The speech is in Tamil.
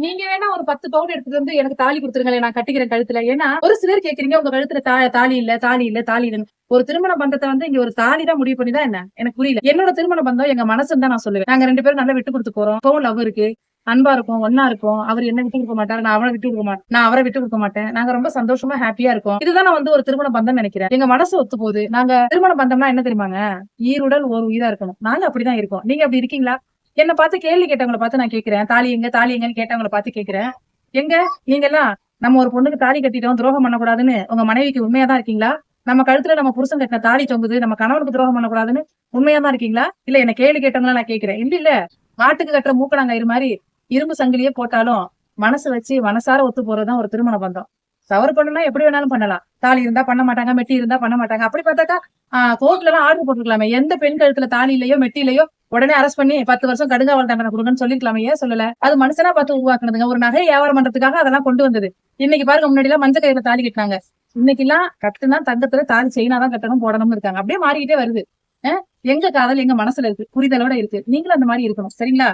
நீங்க வேணா ஒரு பத்து பவுன் எடுத்துட்டு வந்து எனக்கு தாலி கொடுத்துருங்களேன் நான் கட்டிக்கிறேன் கழுத்துல. ஏன்னா ஒரு சிலர் கேக்குறீங்க உங்க கழுத்துல தா- தாலி இல்ல தாலி இல்ல தாலி இல்ல ஒரு திருமண பந்தத்தை வந்து இங்க ஒரு தாலி தான் முடிவு பண்ணி தான் என்ன? எனக்கு புரியல. என்னோட திருமண பந்தம் எங்க மனசுன்னு தான் நான் சொல்லுவேன். நாங்க ரெண்டு பேரும் நல்லா விட்டு கொடுத்து போறோம். இப்பவும் லவ் இருக்கு. அன்பா இருக்கும் ஒன்னா இருக்கும். அவர் என்ன விட்டு கொடுக்க மாட்டாரு நான் அவனை விட்டு கொடுக்க மாட்டேன். நான் அவரை விட்டு கொடுக்க மாட்டேன். நாங்க ரொம்ப சந்தோஷமா ஹாப்பியா இருக்கும். இதுதான் நான் வந்து ஒரு திருமண பந்தம் நினைக்கிறேன். எங்க மனசு ஒத்து போகுது. நாங்க திருமண பந்தம்னா என்ன தெரியுமாங்க? ஈருடல் ஒரு உயிரா இருக்கணும். நாங்க அப்படிதான் இருக்கோம். நீங்க அப்படி இருக்கீங்களா? என்ன பார்த்து கேள்வி கேட்டவங்களை பார்த்து நான் கேட்கிறேன். தாலி எங்க? தாலி எங்கன்னு கேட்டவங்களை பார்த்து கேட்கிறேன். எங்க? நீங்க எல்லாம் நம்ம ஒரு பொண்ணுக்கு தாலி கட்டிட்டோம் துரோகம் பண்ணக்கூடாதுன்னு உங்க மனைவிக்கு உண்மையா தான் இருக்கீங்களா? நம்ம கழுத்துல நம்ம புருஷன் கட்டின தாலி தொங்குது நம்ம கணவனுக்கு துரோகம் பண்ணக்கூடாதுன்னு உண்மையா தான் இருக்கீங்களா? இல்ல என்ன கேள்வி கேட்டவங்களா நான் கேட்கிறேன். இல்ல இல்ல. மாட்டுக்கு கட்டுற மூக்கணாங்கயிறு மாதிரி இரும்பு சங்கிலியே போட்டாலும் மனசு வச்சு மனசார ஒத்து போறதுதான் ஒரு திருமண பந்தம். தவறு பண்ணனா எப்படி வேணாலும் பண்ணலாம். தாலி இருந்தா பண்ண மாட்டாங்க மெட்டி இருந்தா பண்ண மாட்டாங்க. அப்படி பார்த்தாக்கா கோர்ட்ல எல்லாம் ஆர்டர் போட்டுருக்கலாமே. எந்த பெண் கழுத்துல தாலி இல்லையோ மெட்டி இல்லையோ உடனே அரெஸ்ட் பண்ணி பத்து வருஷம் கடுங்காவல் தண்டனை கொடுங்கன்னு சொல்லிருக்கலாமே ஏன் சொல்லல? அது மனுஷனா பார்த்து உருவாக்குனதுங்க. ஒரு நகை வியாபாரம் பண்றதுக்காக அதெல்லாம் கொண்டு வந்தது. இன்னைக்கு பாருங்க முன்னாடி எல்லாம் மஞ்சள் கயிறுல தாலி கட்டினாங்க. இன்னைக்கு எல்லாம் கட்டுனா தங்கத்துல தாலி செயினாதான் கட்டணும் போடணும்னு இருக்காங்க. அப்படியே மாறிக்கிட்டே வருது. எங்க காதல் எங்க மனசுல இருக்கு. புரிதலோட இருக்கு. நீங்களும் அந்த மாதிரி இருக்கணும். சரிங்களா?